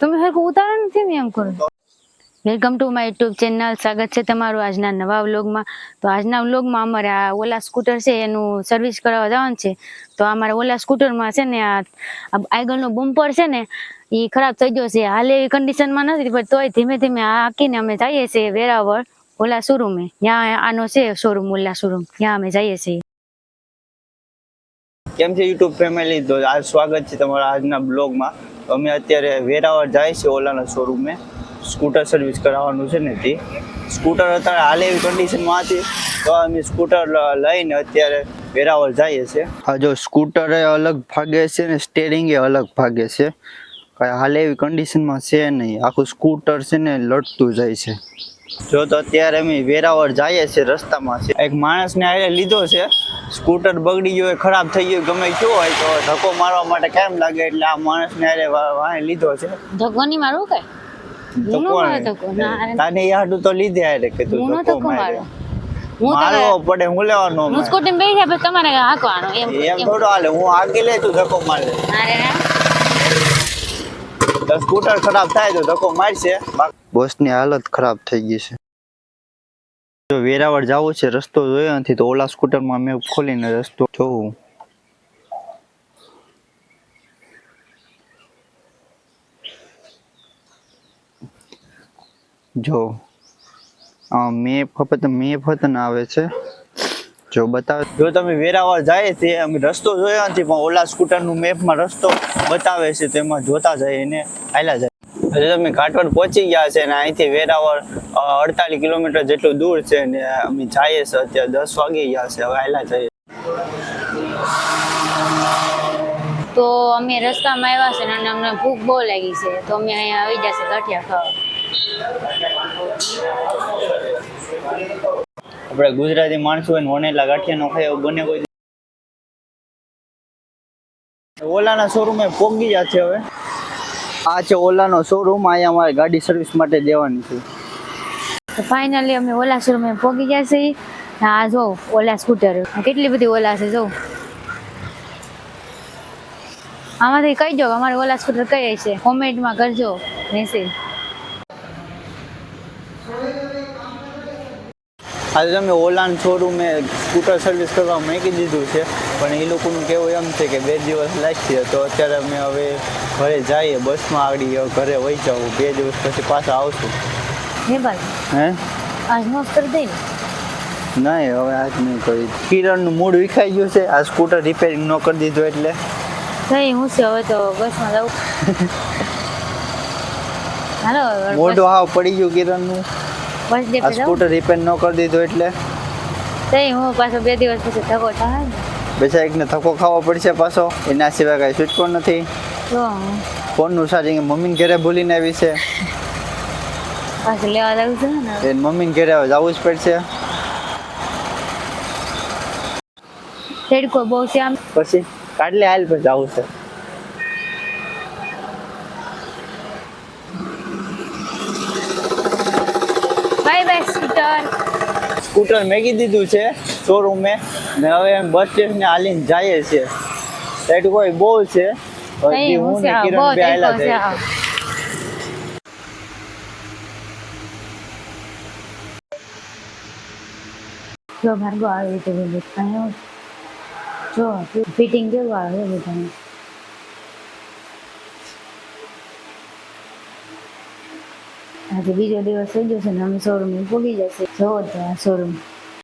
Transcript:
તમે હરખું ઉતારો નથી ને એમ કરો? Welcome to my YouTube channel સ્વાગત છે તમારું આજના નવા વ્લોગમાં. તો આજના વ્લોગમાં અમારે આ ઓલા સ્કૂટર છે, એનું સર્વિસ કરાવવા જવાનું છે. તો અમારા ઓલા સ્કૂટરમાં છે ને, આ આગળનો બમ્પર છે ને એ ખરાબ થઈ ગયો છે. હાલ એવી કન્ડિશનમાં નથી, પણ તોય ધીમે ધીમે હાંકીને અમે જઈએ છીએ વેરાવળ ઓલા શોરૂમે ત્યાં આનો છે શોરૂમ ઓલા શોરૂમ ત્યાં અમે જઈએ છીએ. કેમ છે યુટ્યુબ ફેમિલી તો આજ સ્વાગત છે તમારા આજના બ્લોગમાં અમે અત્યારે વેરાવળ જાય છે ઓલાના શોરૂમે સ્કૂટર સર્વિસ કરાવવાનું છે ને તે. સ્કૂટર અત્યારે હાલ એવી કન્ડિશનમાં હતી તો અમે સ્કૂટર લઈને અત્યારે વેરાવળ જઈએ છીએ. આ જો સ્કૂટર અલગ ભાગે છે ને સ્ટેરિંગ એ અલગ ભાગે છે. કાંઈ હાલ એવી કન્ડિશનમાં છે નહીં. આખું સ્કૂટર છે ને લડતું જાય છે. જો તો અત્યારે અમે વેરાવળ જઈએ છીએ રસ્તામાં. છે એક માણસને આરે લીધો છે. સ્કૂટર બગડી ગયું હોય ખરાબ થઈ ગયું ગમે શું હોય તો ધક્કો મારવા માટે કેમ લાગે? એટલે આ માણસને ને વા- વાંહે લીધો છે. ધક્કોની મારું કઈ તો હું ન કોણ મારે ધક્કો. ના તાને હાટું તો લીધે અરે કે તું હું ધક્કો ધક્કો મારે. મારું મારવો પડે હું લેવાનો હું સ્કૂટી બેસી જાય તમારે હાંકવાનો. એમ એમ થોડો હાલે હું આગળ લે તું ધક્કો માર. અરે સ્કૂટર ખરાબ થાય તો ધક્કો મારશે. બોસની હાલત ખરાબ થઈ ગઈ છે. જો વેરાવળ જવું છે, રસ્તો જોયો નથી તો ઓલા સ્કૂટરમાં મેં ખોલીને રસ્તો જોઉં. જો મેપ ફક્ત મેપ ના આવે છે. જો બતાવે, જો તમે વેરાવળ જાય તે અમે રસ્તો જોયો નથી પણ ઓલા સ્કૂટરનું મેપમાં રસ્તો બતાવે છે, તેમાં જોતા જાય એને આયલા જાય. તમે ઘાટવડ પહોંચી ગયા છે અને અહીંથી વેરાવળ અડતાલીસ કિલોમીટર જેટલું દૂર છે ને અમે જઈએ છે અત્યારે દસ વાગી ગયા છે હવે આયલા જઈએ. તો અમે રસ્તામાં આવ્યા છે ને અને અમને ભૂખ બહુ લાગી છે તો અમે અહીંયા આવી જશે ગાંઠિયા ખાવા. આપણે ગુજરાતી માણસો હોય ને વણેલા ગાંઠિયા નો ખાય બને કોઈ? ઓલાના શોરૂમે પોગી ગયા છે હવે. આ છે ઓલાનો શોરૂમ અહીંયા અમારે ગાડી સર્વિસ માટે દેવાની છે. તો ફાઇનલી અમે ઓલા શોરૂમે પહોંચી ગયા છીએ. આ જો ઓલા સ્કૂટર કેટલી બધી ઓલા છે જો. આમાંથી કહી દો અમારે ઓલા સ્કૂટર કઈ છે? કોમેન્ટમાં કરજો મેસેજ આજે તમે ઓલાન શોરૂમે સ્કૂટર સર્વિસ કરવા મૂકી દીધું છે. પણ એ લોકોનું કહેવું એમ છે કે બે દિવસ લાગશે તો અત્યારે અમે હવે ઘરે જઈએ બસમાં આગળ ઘરે વહી જાઉં બે દિવસ પછી પાછા આવશું. હે ભાઈ? હે? આજ મોસ કરી દઈ નહીં હવે આજ નહીં કરી કિરણનું મૂડ વિખાઈ ગયું છે આ સ્કૂટર રિપેરિંગ ન કરી દીધું એટલે. નહીં હું છે હવે તો બસમાં જાઉં. હાલો મોઢું હાવ પડી ગયું કિરણનું. બસ સ્કૂટર રિપેર ન કરી દીધું એટલે. થઈ હું પાછો બે દિવસ પછી ધક્કો થાય ને. બેચા એકને થકો ખાવો પડશે પાછો. એના સિવાય કાંઈ છૂટકો નથી. ફોનનું ચાર્જિંગ મમ્મીને ઘરે ભૂલીને આવી છે. લેવા જવું છે ને એ મમ્મીને ઘરે જવું જ પડશે. તેડકો બહુ છે આમ. પછી કાઢલે હાલ પર જવું છે. બાય બાય સ્કૂટર સ્કૂટર મેકી દીધું છે. શોરૂમે ને હવે એમ બસ સ્ટેશને હાલીને જઈએ છીએ. સાઈડ કોઈ બહુ છે? હું ને કિરણ બે આવેલા છે જો ભાર્ગવ આવી રીતે બધું કાંઈ જો ફિટિંગ કેવું આવે બધાને આજે બીજો દિવસ થઈ જશે ને અમે શોરૂમ પહોંચી જશે. જોવો તો આ શોરૂમ.